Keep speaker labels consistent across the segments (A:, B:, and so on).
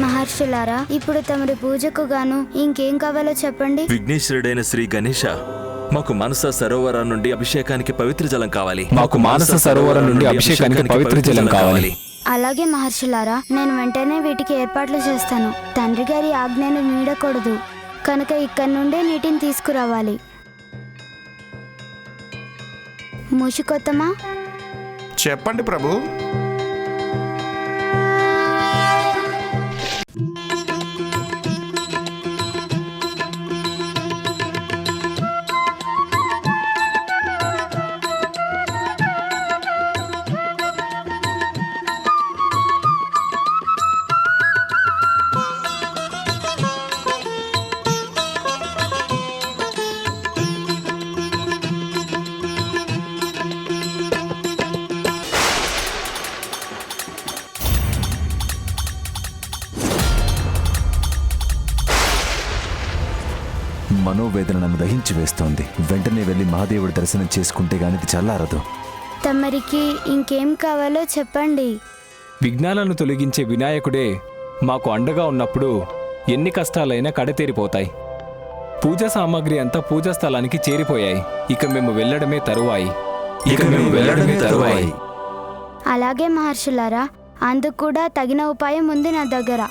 A: మహర్షులారా ఇప్పుడు తమరి పూజకు గాను ఇంకేం కావాలో చెప్పండి?
B: విఘ్నేశ్వరుడైన శ్రీ గణేష మాకు మనస సరోవరం నుండి అభిషేకానికి పవిత్ర జలం కావాలి.
C: మాకు మానస సరోవరం నుండి అభిషేకానికి పవిత్ర జలం కావాలి.
A: అలాగే మహర్షులారా నేను వెంటనే వీటికి ఏర్పాట్లు చేస్తాను. తండ్రి గారి ఆజ్ఞను మీడకూడదు కనుక ఇక్కడి నుండే నీటిని తీసుకురావాలి. మూషికొత్తమా
D: చెప్పండి ప్రభు.
E: వేస్తోంది. వెంటనే వెళ్ళి మహాదేవుడి దర్శనం చేసుకుంటే గాని ఇది చల్లారదు.
A: తమరికి ఇంకేం కావాలో చెప్పండి.
C: విఘ్నాలను తొలగించే వినాయకుడే మాకు అండగా ఉన్నప్పుడు ఎన్ని కష్టాలైనా కడతేరిపోతాయి. పూజా సామాగ్రి అంతా పూజా స్థలానికి చేరిపోయాయి. ఇక మేము వెళ్ళడమే తరువాయి.
B: ఇక మేము వెళ్ళడమే తరువాయి.
A: అలాగే మహర్షులారా అందుకు కూడా తగిన ఉపాయం ఉంది నా దగ్గర.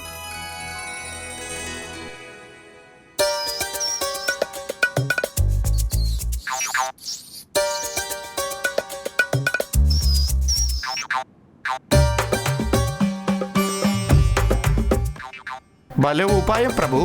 D: భలే ఉపాయం ప్రభు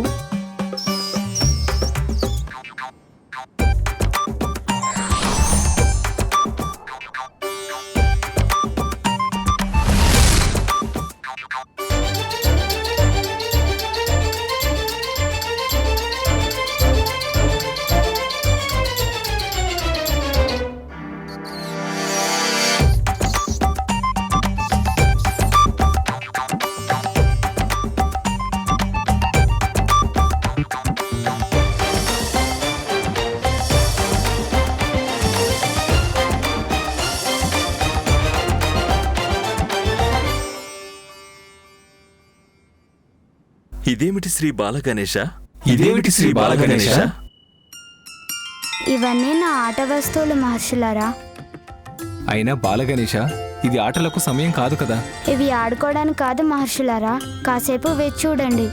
B: ఇదేమిటి శ్రీ బాలగణేష
C: ఇదేమిటి శ్రీ బాలగణేశ?
A: ఇవన్నీ నా ఆట వస్తువులు మహర్షులారా.
C: అయినా బాలగణేశ ఇది ఆటలకు సమయం కాదు కదా?
A: ఇవి ఆడుకోవడానికి కాదు మహర్షులారా. కాసేపు వేచి చూడండి.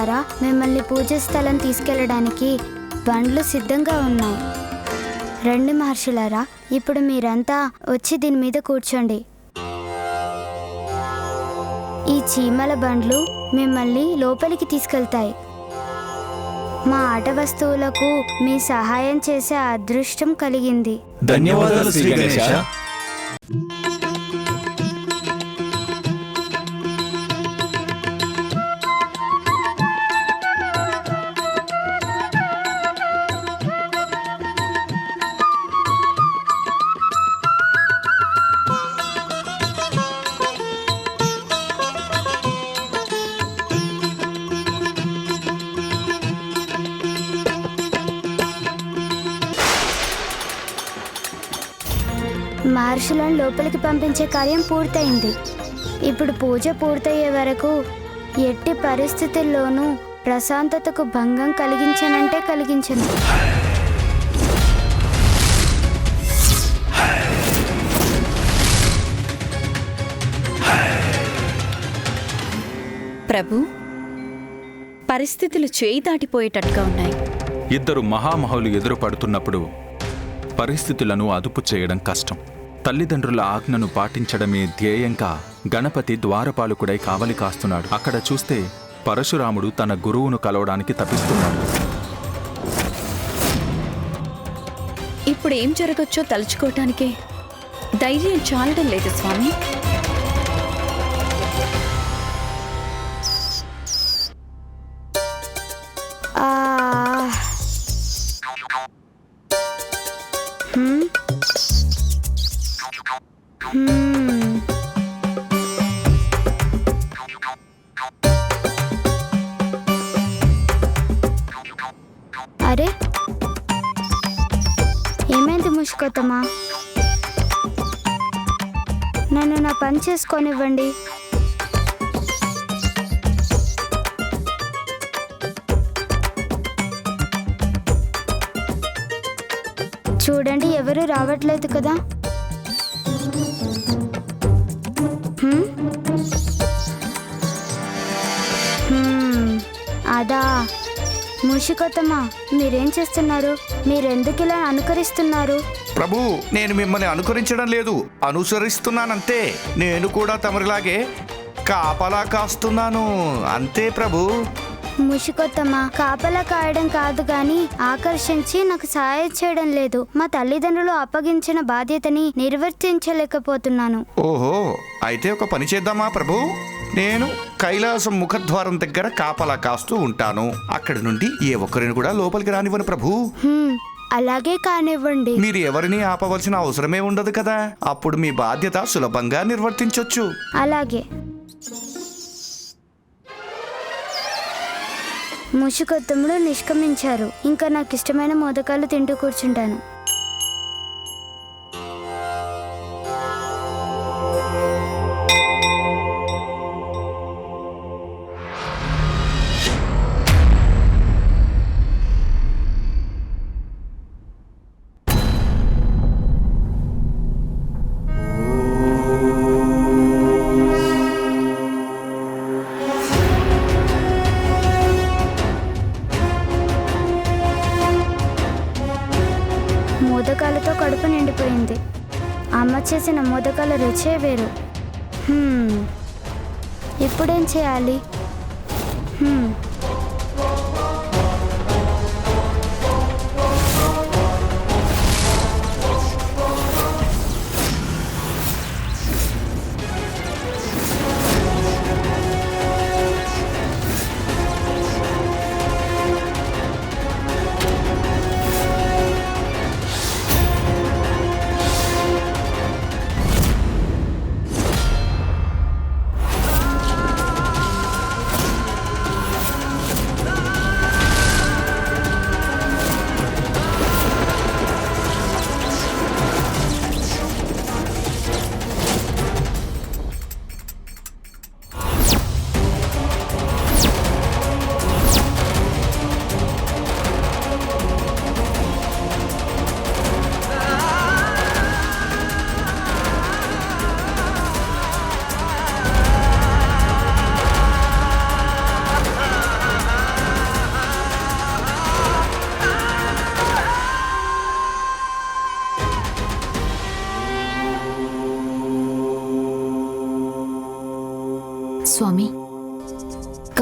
A: ద్వారా మిమ్మల్ని పూజ స్థలం తీసుకెళ్ళడానికి బండ్లు సిద్ధంగా ఉన్నాయి. రండి మహర్షులారా ఇప్పుడు మీరంతా వచ్చి దీని మీద కూర్చోండి. ఈ చీమల బండ్లు మిమ్మల్ని లోపలికి తీసుకెళ్తాయి. మా ఆట వస్తువులకు మీ సహాయం చేసే అదృష్టం కలిగింది.
B: ధన్యవాదాలు శ్రీ గణేశ.
A: మహర్షులను లోపలికి పంపించే కార్యం పూర్తయింది. ఇప్పుడు పూజ పూర్తయ్యే వరకు ఎట్టి పరిస్థితుల్లోనూ ప్రశాంతతకు భంగం కలిగించనంటే కలిగించను.
F: ప్రభు పరిస్థితులు చేయి దాటిపోయేటట్టుగా ఉన్నాయి.
G: ఇద్దరు మహామహులు ఎదురుపడుతున్నప్పుడు పరిస్థితులను అదుపు చేయడం కష్టం. తల్లిదండ్రుల ఆజ్ఞను పాటించడమే ధ్యేయంగా గణపతి ద్వారపాలకుడై కావలి కాస్తున్నాడు. అక్కడ చూస్తే పరశురాముడు తన గురువును కలవడానికి తప్పిస్తున్నాడు
F: ఇప్పుడు ఏం జరగచ్చో తలుచుకోవటానికే ధైర్యం చాలడం లేదు స్వామి.
A: పని చూడండి ఎవరు రావట్లేదు కదా. ముషికొత్తమా మీరేం చేస్తున్నారు? మీరెందుకు ఇలా అనుకరిస్తున్నారు?
D: ప్రభు నేను మిమ్మల్ని అనుకరించడం లేదు. అనుసరిస్తున్నానంతే. నేను కూడా తమరిలాగే కాపలా కాస్తున్నాను. అంతే ప్రభు.
A: ముషికొత్తమా కాపలా కాయడం కాదు గాని ఆకర్షించి నాకు సహాయం చేయడం లేదు. మా తల్లిదండ్రులు అప్పగించిన బాధ్యతని నిర్వర్తించలేకపోతున్నాను.
D: ఓహో అయితే ఒక పని చేద్దామా ప్రభు? నేను కైలాసం ముఖద్వారం దగ్గర కాపలా కాస్తూ ఉంటాను. అక్కడి నుండి ఏ ఒక్కరిని కూడా లోపలికి రానివ్వను ప్రభు.
A: అలాగే కానివ్వండి.
D: మీరు ఎవరిని ఆపవలసిన అవసరమే ఉండదు కదా. అప్పుడు మీ బాధ్యత సులభంగా నిర్వర్తించొచ్చు.
A: అలాగే. ముషికొత్తముడు నిష్క్రమించారు. ఇంకా నాకు ఇష్టమైన మోదకాలు తింటూ కూర్చుంటాను. చేసిన మొదకల రుచే వేరు. ఇప్పుడేం చేయాలి?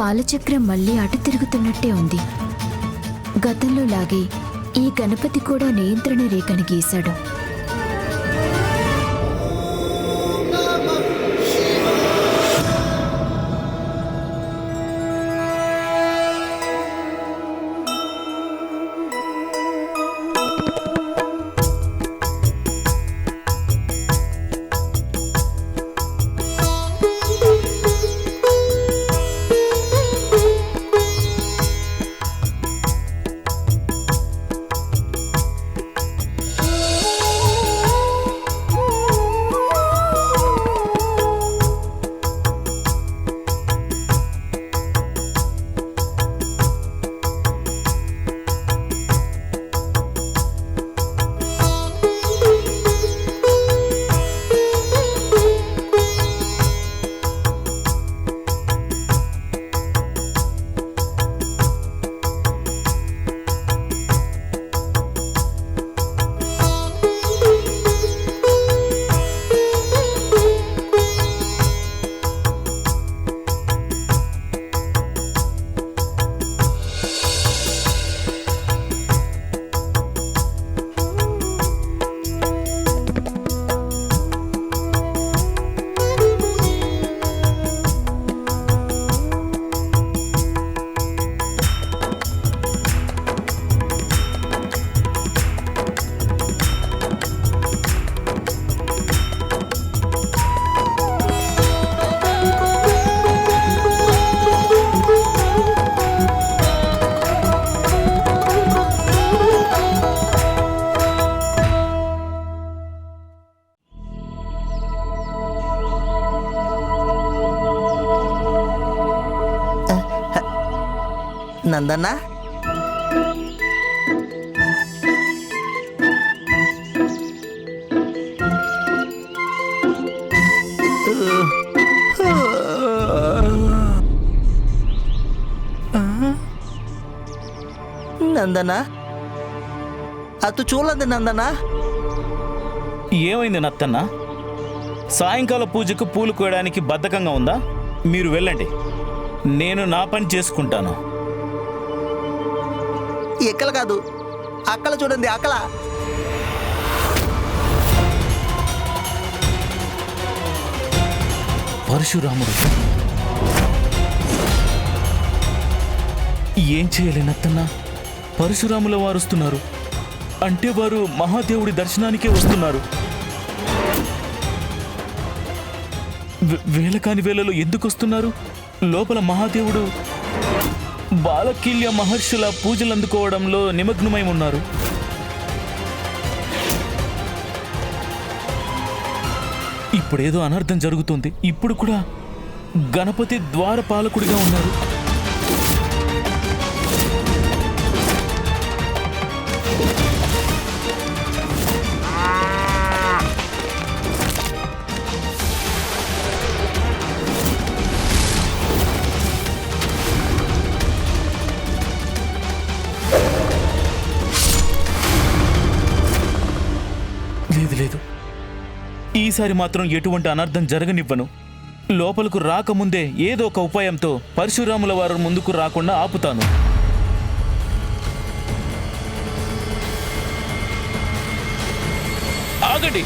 H: కాలచక్రం మళ్ళీ అటు తిరుగుతున్నట్టే ఉంది. గతంలో లాగే ఈ గణపతి కూడా నియంత్రణ రేఖను గీశాడు.
I: ఉందన్నా? నందనా? అతను చూడలేదు నందనా?
J: ఏమైంది నత్తన్న? సాయంకాల పూజకు పూలు కోయడానికి బద్ధకంగా ఉందా? మీరు వెళ్ళండి. నేను నా పని చేసుకుంటాను.
I: ఎక్కల కాదు. అక్కల చూడండి అక్కల.
J: పరశురాముడు. ఏం చేయలేనత్తన్నా పరశురాముల వారు వస్తున్నారు అంటే వారు మహాదేవుడి దర్శనానికే వస్తున్నారు. వేల కాని వేళలో ఎందుకు వస్తున్నారు లోపల మహాదేవుడు బాలకీల్య మహర్షుల పూజలు అందుకోవడంలో నిమగ్నమై ఉన్నారు. ఇప్పుడేదో అనర్థం జరుగుతుంది. ఇప్పుడు కూడా గణపతి ద్వారపాలకుడిగా ఉన్నారు. ఈసారి మాత్రం ఎటువంటి అనర్థం జరగనివ్వను. లోపలకు రాకముందే ఏదో ఒక ఉపాయంతో పరశురాముల వారు ముందుకు రాకుండా ఆపుతాను. ఆగండి.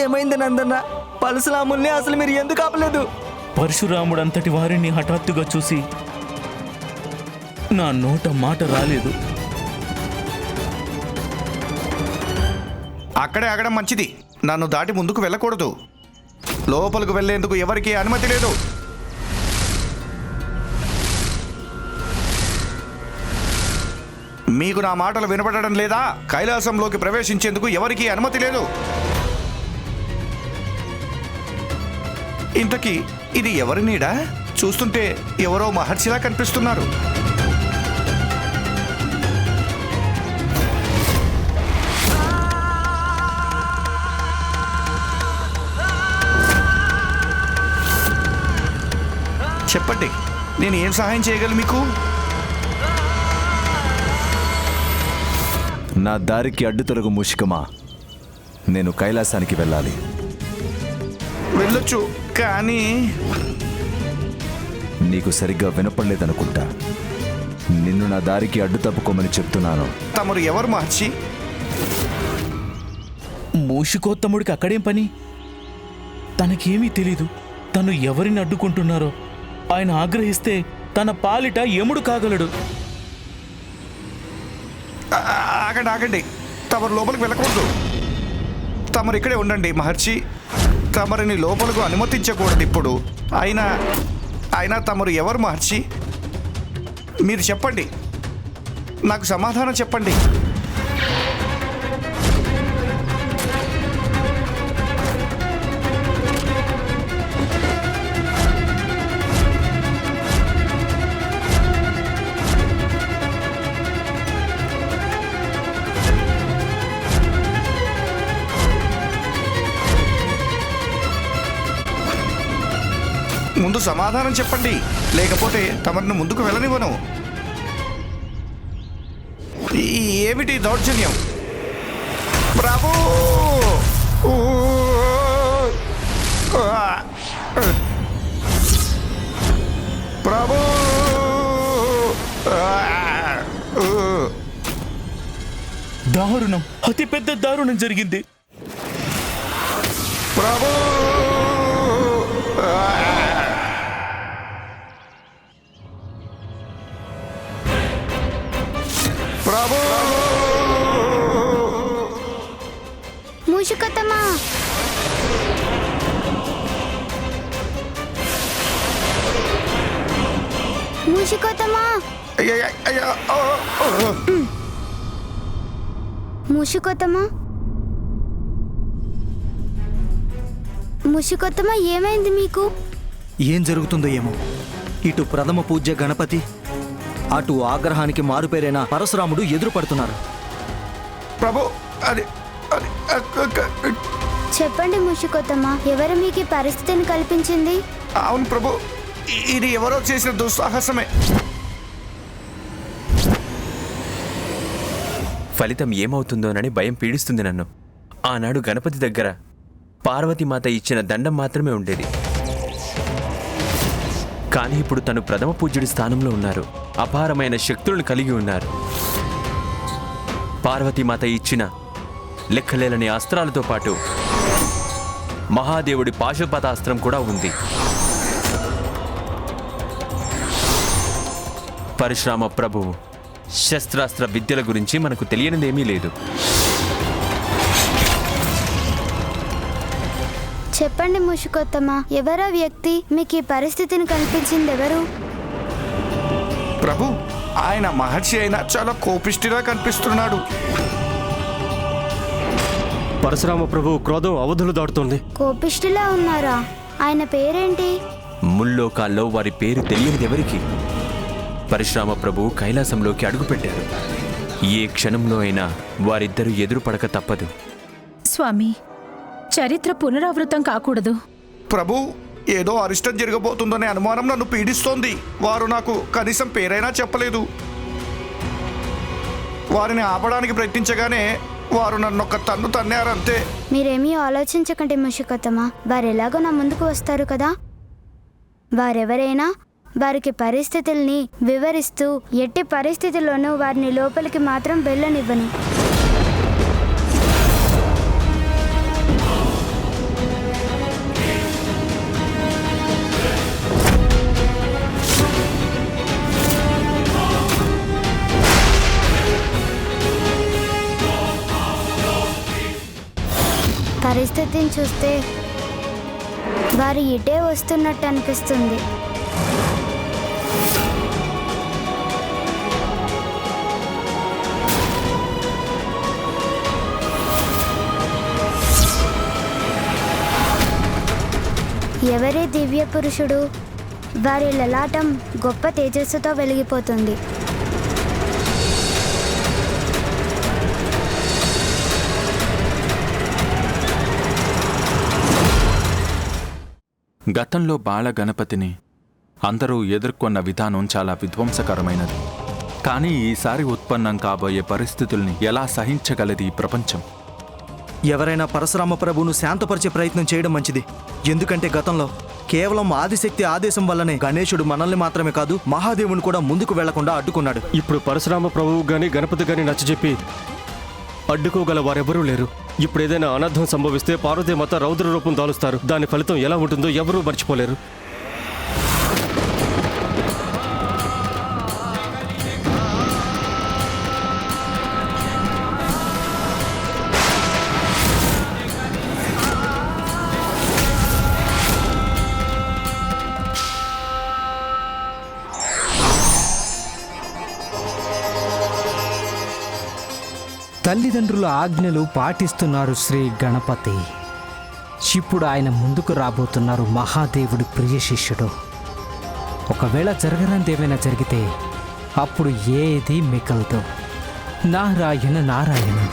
I: ఏమైంది నందన్నా? పరశురాముల్ని అసలు మీరు ఎందుకు ఆపలేదు?
J: పరశురాముడంతటి వారిని హఠాత్తుగా చూసి నా నోట మాట రాలేదు.
D: అక్కడే ఆగడం మంచిది. నన్ను దాటి ముందుకు వెళ్ళకూడదు. లోపలికి వెళ్ళేందుకు ఎవరికీ అనుమతి లేదు. మీకు నా మాటలు వినపడడం లేదా? కైలాసంలోకి ప్రవేశించేందుకు ఎవరికీ అనుమతి లేదు. ఇంతకీ ఇది ఎవరి నీడా? చూస్తుంటే ఎవరో మహర్షిలా కనిపిస్తున్నారు. చెప్పండి నేను ఏం సహాయం చేయగలను మీకు?
E: నా దారికి అడ్డు తొలగు మూషికమా? నేను కైలాసానికి వెళ్ళాలి.
D: వెళ్ళొచ్చు. కానీ
E: నీకు సరిగ్గా వినపడలేదనుకుంటా. నిన్ను నా దారికి అడ్డు తప్పుకోమని చెప్తున్నాను.
D: తమరు ఎవరు మహర్షి
J: మూషికోత్తముడికి అక్కడేం పని? తనకేమీ తెలీదు. తను ఎవరిని అడ్డుకుంటున్నారో? ఆయన ఆగ్రహిస్తే తన పాలిట ఎముడు కాగలడు.
D: ఆగండి ఆగండి. తమరు లోపలికి వెళ్ళకూడదు. తమరు ఇక్కడే ఉండండి మహర్షి. తమరిని లోపలకు అనుమతించకూడదు ఇప్పుడు. అయినా అయినా తమరు ఎవరు మహర్షి మీరు చెప్పండి. నాకు సమాధానం చెప్పండి. ముందు సమాధానం చెప్పండి. లేకపోతే తమరిని ముందుకు వెళ్ళనివ్వను. ఏమిటి దౌర్జన్యం? ప్రభు! ప్రభు!
J: దారుణం. అతి పెద్ద దారుణం జరిగింది.
D: ప్రభు!
A: మూషికతమా
D: అయ్య, అయ్య,
A: ఏమైంది మీకు
I: ఏం జరుగుతుందో ఏమో ఇటు ప్రథమ పూజ్య గణపతి అటు ఆగ్రహానికి మారుపేరైన పరశురాముడు ఎదురు పడుతున్నారు
D: ప్రభు అది
A: చెప్పండి ముషికొత్తమా? ఎవరు మీకు పరిస్థితిని కల్పించింది
D: అవును ప్రభు ఇది ఎవరో చేసిన దుస్సాహసమే.
K: ఫలితం ఏమవుతుందోనని భయం పీడిస్తుంది నన్ను. ఆనాడు గణపతి దగ్గర పార్వతీమాత ఇచ్చిన దండం మాత్రమే ఉండేది. కానీ ఇప్పుడు తను ప్రథమ పూజ్యుడి స్థానంలో ఉన్నారు. అపారమైన శక్తులను కలిగి ఉన్నారు. పార్వతీమాత ఇచ్చిన లెక్కలేలని అస్త్రాలతో పాటు మహాదేవుడి పాశుపతాస్త్రం కూడా ఉంది. పరశురామ ప్రభువు. శస్త్రాస్త్ర విద్యల గురించి మనకు తెలియనిదేమీ లేదు.
A: చెప్పండి ముషికొత్తమా ఎవరో వ్యక్తి మీకు ఈ పరిస్థితిని కల్పించింది ఎవరు
D: ప్రభు ఆయన మహర్షి అయినా చాలా కోపిష్టిగా కనిపిస్తున్నాడు.
L: పరశురామ ప్రభు క్రోధం అవధులు దాటుతోంది.
A: కోపిష్టిలా ఉన్నారా? ఆయన పేరేంటి?
K: ముల్లోకాల్లో వారి పేరు తెలియనిదెవరికి? పరశురామ ప్రభువు కైలాసంలోకి అడుగుపెట్టారు. ఏ క్షణంలో అయినా వారిద్దరూ ఎదురుపడక తప్పదు.
M: స్వామి చరిత్ర పునరావృతం కాకూడదు.
D: ప్రభు ఏదో అరిష్టం జరగబోతుందనే అనుమానం నన్ను పీడిస్తోంది. వారు నాకు కనీసం పేరైనా చెప్పలేదు. వారిని ఆపడానికి ప్రయత్నించగానే వారు నన్ను ఒక తన్ను తన్నారంతే.
A: మీరేమీ ఆలోచించకండి ముషికొత్తమా. వారు ఎలాగో నా ముందుకు వస్తారు కదా? వారెవరైనా వారికి పరిస్థితుల్ని వివరిస్తూ ఎట్టి పరిస్థితుల్లోనూ వారిని లోపలికి మాత్రం వెళ్ళనివ్వను. పరిస్థితిని చూస్తే వారు ఇటే వస్తున్నట్టు అనిపిస్తుంది. ఎవరి దివ్య పురుషుడు? వారి లలాటం గొప్ప తేజస్సుతో వెలిగిపోతుంది.
G: గతంలో బాల గణపతిని అందరూ ఎదుర్కొన్న విధానం చాలా విధ్వంసకరమైనది. కానీ ఈసారి ఉత్పన్నం కాబోయే పరిస్థితుల్ని ఎలా సహించగలది ఈ ప్రపంచం?
I: ఎవరైనా పరశురామ ప్రభువును శాంతపరిచే ప్రయత్నం చేయడం మంచిది. ఎందుకంటే గతంలో కేవలం ఆదిశక్తి ఆదేశం వల్లనే గణేశుడు మనల్ని మాత్రమే కాదు మహాదేవుని కూడా ముందుకు వెళ్ళకుండా అడ్డుకున్నాడు.
L: ఇప్పుడు పరశురామ ప్రభువు గాని గణపతి గాని నచ్చజెప్పి అడ్డుకోగల వారెవరూ లేరు. ఇప్పుడు ఏదైనా అనర్థం సంభవిస్తే పార్వతీమాత రౌద్ర రూపం దాలుస్తారు. దాని ఫలితం ఎలా ఉంటుందో ఎవరూ మర్చిపోలేరు.
N: తల్లిదండ్రుల ఆజ్ఞలు పాటిస్తున్నారు శ్రీ గణపతి. ఇప్పుడు ఆయన ముందుకు రాబోతున్నారు మహాదేవుడి ప్రియ శిష్యుడు. ఒకవేళ జరగనందేమైనా జరిగితే అప్పుడు ఏది మిగలదు. నారాయణ నారాయణ.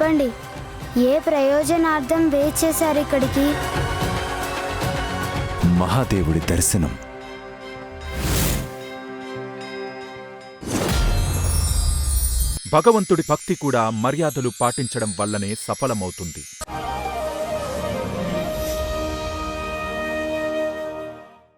A: చెప్పండి. ఏ ప్రయోజనార్థం వేచి చేశారు ఇక్కడికి?
E: మహాదేవుడి దర్శనం.
O: భగవంతుడి భక్తి కూడా మర్యాదలు పాటించడం వల్లనే సఫలమవుతుంది.